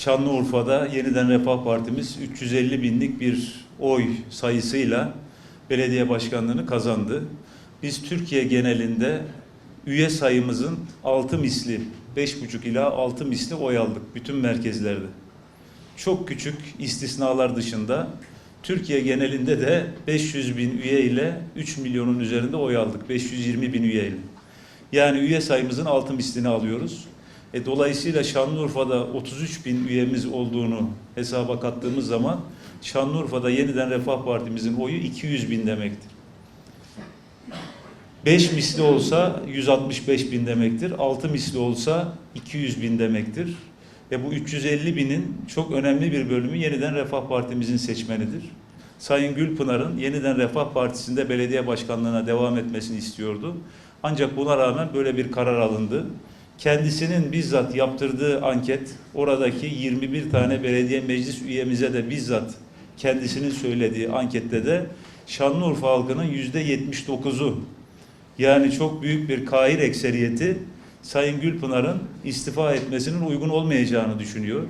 Şanlıurfa'da yeniden Refah Partimiz 350 binlik bir oy sayısıyla belediye başkanlığını kazandı. Biz Türkiye genelinde üye sayımızın 6 misli, 5,5 ila 6 misli oy aldık bütün merkezlerde. Çok küçük istisnalar dışında Türkiye genelinde de 500 bin üye ile 3 milyonun üzerinde oy aldık. 520 bin üye ile. Yani üye sayımızın altı mislini alıyoruz. E, dolayısıyla Şanlıurfa'da 33 bin üyemiz olduğunu hesaba kattığımız zaman Şanlıurfa'da yeniden Refah Partimizin oyu 200 bin demektir. 5 misli olsa 165 bin demektir. 6 misli olsa 200 bin demektir. Ve bu 350 binin çok önemli bir bölümü yeniden Refah Partimizin seçmenidir. Sayın Gülpınar'ın yeniden Refah Partisi'nde belediye başkanlığına devam etmesini istiyordu. Ancak buna rağmen böyle bir karar alındı. Kendisinin bizzat yaptırdığı anket, oradaki 21 tane belediye meclis üyemize de bizzat kendisinin söylediği ankette de Şanlıurfa halkının yüzde 79'u yani çok büyük bir kahir ekseriyeti Sayın Gülpınar'ın istifa etmesinin uygun olmayacağını düşünüyor.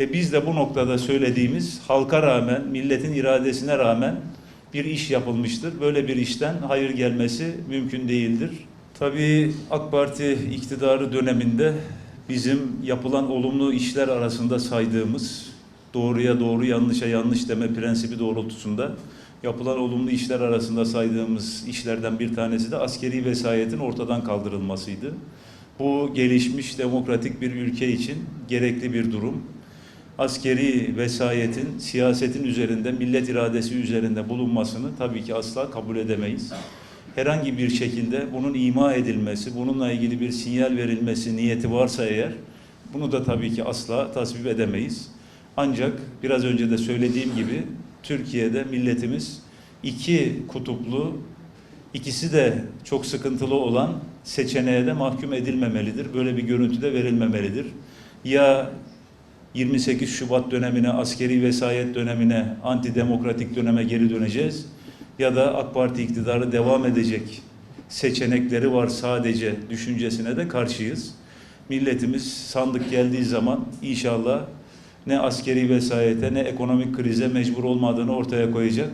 E biz de bu noktada söylediğimiz halka rağmen, milletin iradesine rağmen bir iş yapılmıştır. Böyle bir işten hayır gelmesi mümkün değildir. Tabii AK Parti iktidarı döneminde bizim yapılan olumlu işler arasında saydığımız doğruya doğru, yanlışa yanlış deme prensibi doğrultusunda yapılan olumlu işler arasında saydığımız işlerden bir tanesi de askeri vesayetin ortadan kaldırılmasıydı. Bu gelişmiş demokratik bir ülke için gerekli bir durum. Askeri vesayetin siyasetin üzerinde, millet iradesi üzerinde bulunmasını tabii ki asla kabul edemeyiz. Herhangi bir şekilde bunun ima edilmesi, bununla ilgili bir sinyal verilmesi niyeti varsa eğer, bunu da tabii ki asla tasvip edemeyiz. Ancak biraz önce de söylediğim gibi Türkiye'de milletimiz iki kutuplu, ikisi de çok sıkıntılı olan seçeneğe de mahkum edilmemelidir. Böyle bir görüntü de verilmemelidir. Ya 28 Şubat dönemine, askeri vesayet dönemine, antidemokratik döneme geri döneceğiz ya da AK Parti iktidarı devam edecek seçenekleri var sadece düşüncesine de karşıyız. Milletimiz sandık geldiği zaman inşallah ne askeri vesayete ne ekonomik krize mecbur olmadığını ortaya koyacak.